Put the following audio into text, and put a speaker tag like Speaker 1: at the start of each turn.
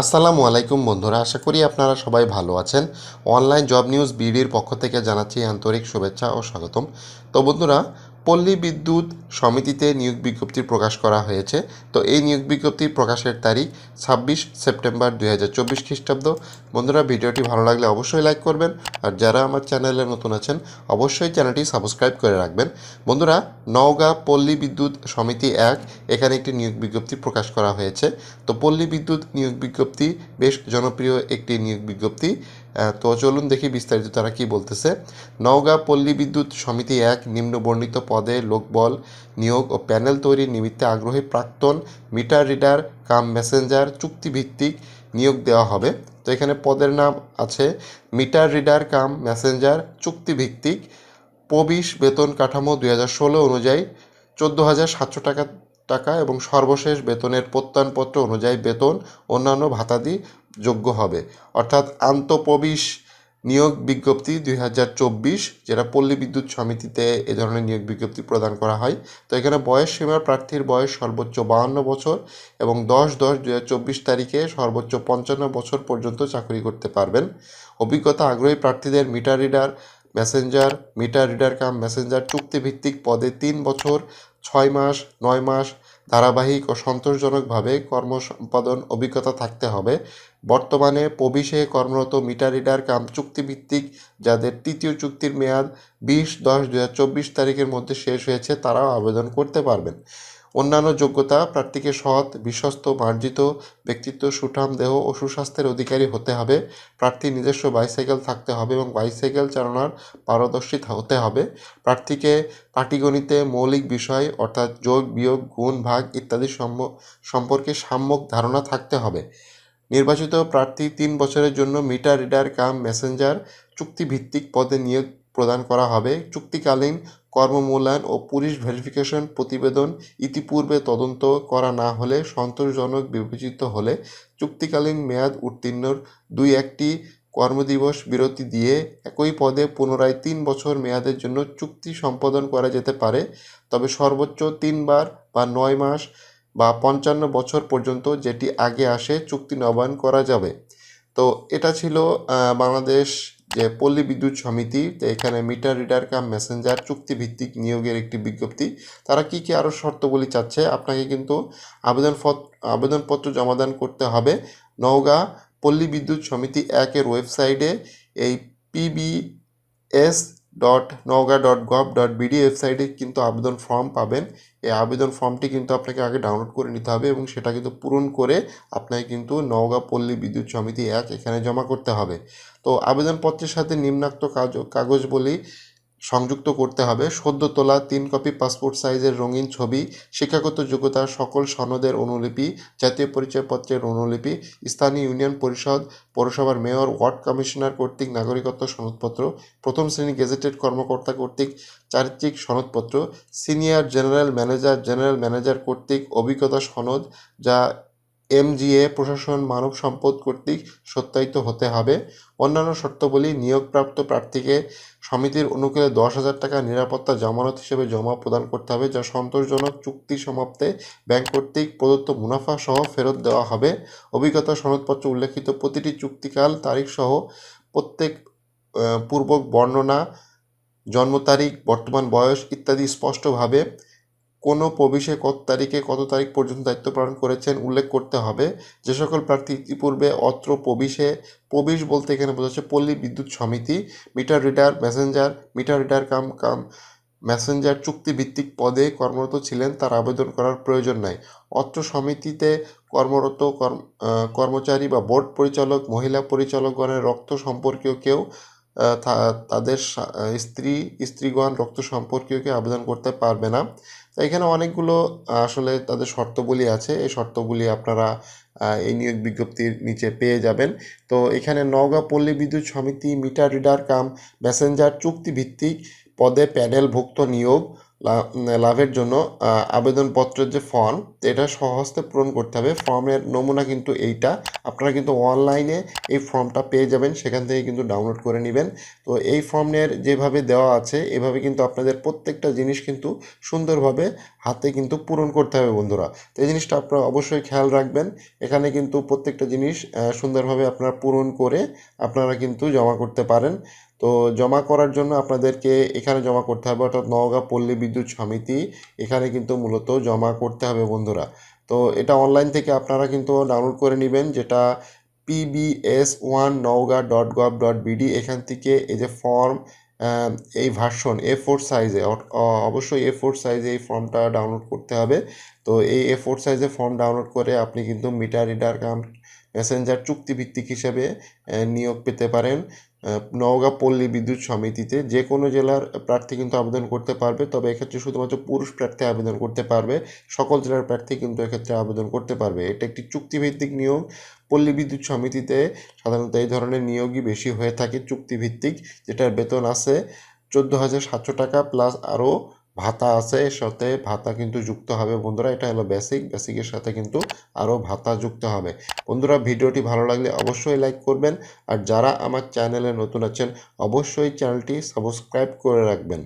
Speaker 1: আসসালামু আলাইকুম বন্ধুরা, আশা করি আপনারা সবাই ভালো আছেন। অনলাইন জব নিউজ বিডির পক্ষ থেকে জানাচ্ছি আন্তরিক শুভেচ্ছা ও স্বাগতম। তো বন্ধুরা পল্লী বিদ্যুৎ সমিতিতে নিয়োগ বিজ্ঞপ্তি প্রকাশ করা হয়েছে। তো এই নিয়োগ বিজ্ঞপ্তি প্রকাশের তারিখ ছাব্বিশ সেপ্টেম্বর দুই হাজার চব্বিশ খ্রিস্টাব্দ। বন্ধুরা, ভিডিওটি ভালো লাগলে অবশ্যই লাইক করবেন আর যারা আমার চ্যানেলে নতুন আছেন, অবশ্যই চ্যানেলটি সাবস্ক্রাইব করে রাখবেন। বন্ধুরা, নওগাঁ পল্লী বিদ্যুৎ সমিতি এক, এখানে একটি নিয়োগ বিজ্ঞপ্তি প্রকাশ করা হয়েছে। তো পল্লী বিদ্যুৎ নিয়োগ বিজ্ঞপ্তি বেশ জনপ্রিয় একটি নিয়োগ বিজ্ঞপ্তি। তো চলুন দেখি বিস্তারিত তারা কি বলতেছে। নওগাঁ পল্লী বিদ্যুৎ সমিতি এক নিম্নবর্ণিত পদে লোকবল নিয়োগ ও প্যানেল তৈরির নিমিত্তে আগ্রহী প্রাক্তন মিটার রিডার, কাম মেসেঞ্জার, চুক্তিভিত্তিক নিয়োগ দেওয়া হবে। তো এখানে পদের নাম আছে মিটার রিডার, কাম মেসেঞ্জার, চুক্তিভিত্তিক, প্রবিশ বেতন কাঠামো দুই হাজার ষোলো অনুযায়ী চোদ্দ হাজার সাতশো টাকা টাকা এবং সর্বশেষ বেতনের প্রত্যয়নপত্র অনুযায়ী বেতন, অন্যান্য ভাতাদি যোগ্য হবে। অর্থাৎ আন্তঃপ্রবিশ নিয়োগ বিজ্ঞপ্তি দুই হাজার চব্বিশ, যেটা পল্লী বিদ্যুৎ সমিতিতে এ ধরনের নিয়োগ বিজ্ঞপ্তি প্রদান করা হয়। তো এখানে বয়স সীমা প্রার্থীর বয়স সর্বোচ্চ বাহান্ন বছর এবং দশ দশ দুই তারিখে সর্বোচ্চ পঞ্চান্ন বছর পর্যন্ত চাকরি করতে পারবেন। অভিজ্ঞতা আগ্রহী প্রার্থীদের meter reader, messenger, meter reader cum, messenger চুক্তিভিত্তিক পদে তিন বছর ছয় মাস, নয় মাস ধারাবাহিক ও সন্তোষজনকভাবে কর্ম সম্পাদন অভিজ্ঞতা থাকতে হবে। বর্তমানে পবিষে কর্মরত মিটার রিডার কাম চুক্তিভিত্তিক, যাদের তৃতীয় চুক্তির মেয়াদ বিশ দশ দু তারিখের মধ্যে শেষ হয়েছে, তারাও আবেদন করতে পারবেন। অন্যান্য যোগ্যতা, প্রার্থীকে সৎ, বিশ্বস্ত, মার্জিত ব্যক্তিত্ব, সুঠাম দেহ ও সুস্বাস্থ্যের অধিকারী হতে হবে। প্রার্থীর নিজস্ব বাইসাইকেল থাকতে হবে এবং বাইসাইকেল চালানোর পারদর্শী হতে হবে। প্রার্থীকে পাটিগণিতে মৌলিক বিষয় অর্থাৎ যোগ, বিয়োগ, গুণ, ভাগ ইত্যাদি সম্পর্কে সাম্যক ধারণা থাকতে হবে। নির্বাচিত প্রার্থী তিন বছরের জন্য মিটার, রিডার, কাম, মেসেঞ্জার চুক্তিভিত্তিক পদে নিয়োগ প্রদান করা হবে। চুক্তিকালীন কর্মমূল্যায়ন ও পুলিশ ভেরিফিকেশন প্রতিবেদন ইতিপূর্বে তদন্ত করা না হলে সন্তোষজনক বিবেচিত হলে চুক্তিকালীন মেয়াদ উত্তীর্ণর দুই একটি কর্মদিবস বিরতি দিয়ে একই পদে পুনরায় তিন বছর মেয়াদের জন্য চুক্তি সম্পাদন করা যেতে পারে। তবে সর্বোচ্চ তিনবার বা নয় মাস বা পঞ্চান্ন বছর পর্যন্ত যেটি আগে আসে চুক্তি নবায়ন করা যাবে। তো এটা ছিল বাংলাদেশ যে পল্লী বিদ্যুৎ সমিতি, তো এখানে মিটার রিডার কাম মেসেঞ্জার চুক্তিভিত্তিক নিয়োগের একটি বিজ্ঞপ্তি। তারা কি কি আরও শর্তগুলি চাচ্ছে আপনাকে কিন্তু আবেদন আবেদনপত্র জমাদান করতে হবে। নওগাঁ পল্লী বিদ্যুৎ সমিতি একের ওয়েবসাইটে এই PBS dot Naogaon dot gov dot BD ওয়েবসাইটে কিন্তু আবেদন ফর্ম পাবেন। এই আবেদন ফর্মটি কিন্তু আপনাকে আগে ডাউনলোড করে নিতে হবে এবং সেটা কিন্তু পূরণ করে আপনাকে কিন্তু নওগাঁ পল্লী বিদ্যুৎ সমিতি এক এখানে জমা করতে হবে। তো আবেদনপত্রের সাথে নিম্নাক্ত কাজ কাগজবলি সংযুক্ত করতে হবে। সদ্য তোলা তিন কপি পাসপোর্ট সাইজের রঙিন ছবি, শিক্ষাগত যোগ্যতার সকল সনদের অনুলিপি, জাতীয় পরিচয়পত্রের অনুলিপি, স্থানীয় ইউনিয়ন পরিষদ, পৌরসভার মেয়র, ওয়ার্ড কমিশনার কর্তৃক নাগরিকত্ব সনদপত্র, প্রথম শ্রেণি গেজেটেড কর্মকর্তা কর্তৃক চারিত্রিক সনদপত্র, senior general manager general manager কর্তৃক অভিজ্ঞতা সনদ, যা এমজিএ প্রশাসন মানব সম্পদ কর্তৃক সত্যায়িত হতে হবে। অন্যান্য শর্তাবলী নিয়োগপ্রাপ্ত প্রার্থীকে সমিতির অনুকূলে দশ হাজার টাকা নিরাপত্তা জামানত হিসেবে জমা প্রদান করতে হবে, যা সন্তোষজনক চুক্তি সমাপ্তে ব্যাংক কর্তৃক প্রদত্ত মুনাফা সহ ফেরত দেওয়া হবে। অভিজ্ঞতা সনদপত্র উল্লেখিত প্রতিটি চুক্তিকাল তারিখ সহ প্রত্যেক পূর্বক বর্ণনা, জন্ম তারিখ, বর্তমান বয়স ইত্যাদি স্পষ্টভাবে কোনো প্রবিশে কত তারিখে কত তারিখ পর্যন্ত দায়িত্ব পালন করেছেন উল্লেখ করতে হবে। যে সকল প্রার্থী ইতিপূর্বে অত্র প্রবিশে, প্রবেশ বলতে এখানে বোঝা বোঝাচ্ছে Palli Bidyut Samity, meter reader, messenger, meter reader cum cum, messenger চুক্তিভিত্তিক পদে কর্মরত ছিলেন, তার আবেদন করার প্রয়োজন নাই। অত্র সমিতিতে কর্মরত কর্ম কর্মচারী বা বোর্ড পরিচালক, মহিলা পরিচালকগণের রক্ত সম্পর্কীয় কেউ তাদের স্ত্রী, স্ত্রীগণ রক্ত সম্পর্কীয়কে আবেদন করতে পারবে না। তো এখানে অনেকগুলো আসলে তাদের শর্তগুলি আছে। এই শর্তগুলি আপনারা এই নিয়োগ বিজ্ঞপ্তির নিচে পেয়ে যাবেন। তো এখানে নওগাঁ পল্লী বিদ্যুৎ সমিতি, মিটার, রিডার কাম প্যাসেঞ্জার চুক্তিভিত্তিক পদে প্যানেলভুক্ত নিয়োগ লাভের জন্য আবেদনপত্রের যে ফর্ম এটা সহজতে পূরণ করতে হবে। ফর্মের নমুনা কিন্তু এইটা। আপনারা কিন্তু অনলাইনে এই ফর্মটা পেয়ে যাবেন। সেখান থেকে কিন্তু ডাউনলোড করে নেবেন। তো এই ফর্মের যেভাবে দেওয়া আছে, এভাবে কিন্তু আপনাদের প্রত্যেকটা জিনিস কিন্তু সুন্দরভাবে হাতে কিন্তু পূরণ করতে হবে বন্ধুরা। তো এই জিনিসটা আপনারা অবশ্যই খেয়াল রাখবেন। এখানে কিন্তু প্রত্যেকটা জিনিস সুন্দরভাবে আপনারা পূরণ করে আপনারা কিন্তু জমা করতে পারেন। তো জমা করার জন্য আপনাদেরকে এখানে জমা করতে হবে, অর্থাৎ নওগাঁ পল্লী বিদ্যুৎ সমিতি এখানে কিন্তু মূলত জমা করতে হবে বন্ধুরা। তো এটা অনলাইন থেকে আপনারা কিন্তু ডাউনলোড করে নেবেন, যেটা PBS one Naogaon dot gov dot BD এখান থেকে এই যে ফর্ম এই ভার্সন এ ফোর সাইজে অবশ্যই এ ফোর সাইজে এই ফর্মটা ডাউনলোড করতে হবে। তো এই এ ফোর সাইজে ফর্ম ডাউনলোড করে আপনি কিন্তু মিটার রিডার কাম মেসেঞ্জার চুক্তিভিত্তিক হিসেবে নিয়োগ পেতে পারেন। নওগাঁ পল্লী বিদ্যুৎ সমিতিতে যে কোনো জেলার প্রার্থী কিন্তু আবেদন করতে পারবে, তবে এক্ষেত্রে শুধুমাত্র পুরুষ প্রার্থী আবেদন করতে পারবে, সকল জেলার প্রার্থী কিন্তু এক্ষেত্রে আবেদন করতে পারবে। এটা একটি চুক্তিভিত্তিক নিয়োগ। পল্লী বিদ্যুৎ সমিতিতে সাধারণত এই ধরনের নিয়োগই বেশি হয়ে থাকে চুক্তিভিত্তিক, যেটার বেতন আছে চোদ্দ হাজার সাতশো টাকা, প্লাস আরও ভাতা আছে, সাথে ভাতা কিন্তু যুক্ত হবে। বন্ধুরা, এটা হলো বেসিক বেসিকের সাথে কিন্তু আরও ভাতা যুক্ত হবে। বন্ধুরা, ভিডিওটি ভালো লাগলে অবশ্যই লাইক করবেন। আর যারা আমার চ্যানেলে নতুন আছেন, অবশ্যই চ্যানেলটি সাবস্ক্রাইব করে রাখবেন।